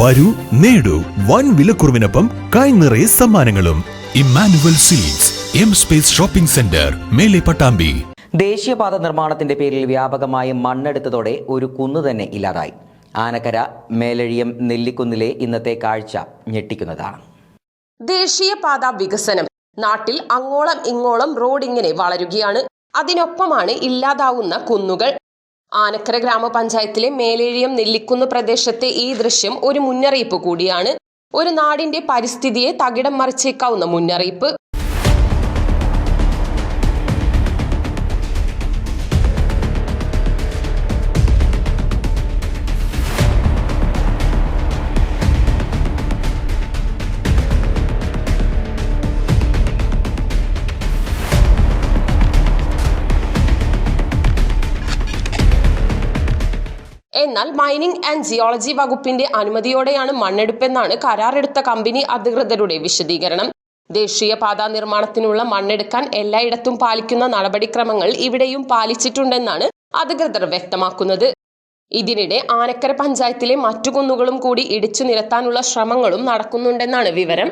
വരൂ നേടൂ. വൻ വിലക്കുറവിനൊപ്പം കൈനിറയെ സമ്മാനങ്ങളും. Emmanuel silks M space shopping centre മേലെ പട്ടാമ്പി. ദേശീയപാത നിർമ്മാണത്തിന്റെ പേരിൽ വ്യാപകമായി മണ്ണെടുത്തതോടെ ഒരു കുന്നു തന്നെ ഇല്ലാതായി. ആനക്കര മേലഴിയം നെല്ലിക്കുന്നിലെ ഇന്നത്തെ കാഴ്ച ഞെട്ടിക്കുന്നതാണ്. ദേശീയപാത വികസനം. നാട്ടിൽ അങ്ങോളം ഇങ്ങോളം റോഡ് ഇങ്ങനെ വളരുകയാണ്. അതിനൊപ്പമാണ് ഇല്ലാതാവുന്ന കുന്നുകൾ. ആനക്കര ഗ്രാമപഞ്ചായത്തിലെ മേലേഴിയം നെല്ലിക്കുന്ന് പ്രദേശത്തെ ഈ ദൃശ്യം ഒരു മുന്നറിയിപ്പ് കൂടിയാണ്. ഒരു നാടിന്റെ പരിസ്ഥിതിയെ തകിടം മറിച്ചേക്കാവുന്ന മുന്നറിയിപ്പ്. എന്നാൽ മൈനിംഗ് ആൻഡ് ജിയോളജി വകുപ്പിന്റെ അനുമതിയോടെയാണ് മണ്ണെടുപ്പെന്നാണ് കരാറെടുത്ത കമ്പനി അധികൃതരുടെ വിശദീകരണം. ദേശീയ പാതാ നിർമ്മാണത്തിനുള്ള മണ്ണെടുക്കാൻ എല്ലായിടത്തും പാലിക്കുന്ന നടപടിക്രമങ്ങൾ ഇവിടെയും പാലിച്ചിട്ടുണ്ടെന്നാണ് അധികൃതർ വ്യക്തമാക്കുന്നത്. ഇതിനിടെ ആനക്കര പഞ്ചായത്തിലെ മറ്റു കുന്നുകളും കൂടി ഇടിച്ചു നിരത്താനുള്ള ശ്രമങ്ങളും നടക്കുന്നുണ്ടെന്നാണ് വിവരം.